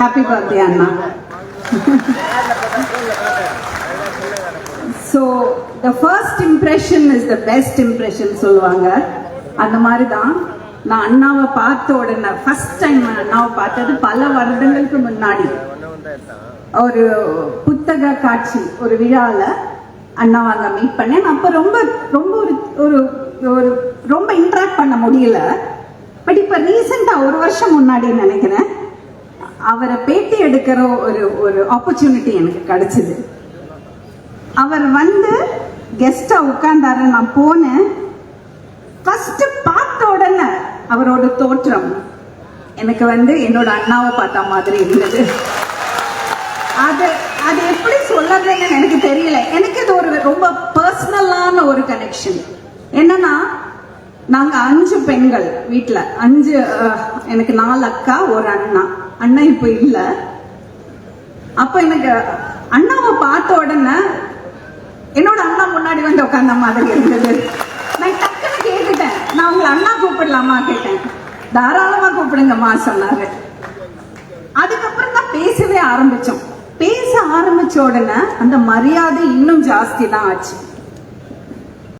Happy birthday Anna so the first impression is the best impression சொல்லுவாங்க. அந்த மாதிரி தான் நான் அண்ணாவை பார்த்த உடனே ஃபர்ஸ்ட் டைம் அண்ணாவை பார்த்தது பல வருடங்களுக்கு முன்னாடி. ஒரு புத்தக காட்சி ஒரு விழாவில் அண்ணாவை அங்கே மீட் பண்ணேன். அப்போ ரொம்ப ரொம்ப ஒரு ஒரு ஒரு ரொம்ப இன்ட்ராக்ட் பண்ண முடியல. பட் இப்போ ரீசெண்டாக ஒரு வருஷம் முன்னாடி நினைக்கிறேன். அவரை பேட்டி எடுக்கிற ஒரு ஒரு ஆப்பர்ச்சுனிட்டி எனக்கு கிடைச்சிது. அவர் வந்து கெஸ்டா உட்கார்ந்தாரு. நான் போனேன். ஃபஸ்ட்டு பார்த்த உடனே அவரோட தோற்றம் எனக்கு வந்து என்னோட அண்ணாவை பார்த்த மாதிரி இருந்தது. அது அது எப்படி சொல்றதுன்னு எனக்கு தெரியல. எனக்கு இது ஒரு ரொம்ப பர்சனலான ஒரு கனெக்ஷன் என்னன்னா நாங்க அஞ்சு பெண்கள் வீட்டில் அஞ்சு எனக்கு நாலு அக்கா ஒரு அண்ணா. அண்ணன் இப்போ இல்லை. அப்ப எனக்கு அண்ணாவை பார்த்த உடனே என்னோட அண்ணா முன்னாடி வந்து உட்காந்த மாதிரி இருந்தது. நான் டக்குன்னு கேட்டுட்டேன். நான் உங்களை அண்ணா கூப்பிடலாமா கேட்டேன். தாராளமா கூப்பிடுங்கம்மா சொன்னாரு. அதுக்கப்புறம் தான் பேசவே ஆரம்பிச்சோம். பேச ஆரம்பிச்ச உடனே அந்த மரியாதை இன்னும் ஜாஸ்தி தான் ஆச்சு.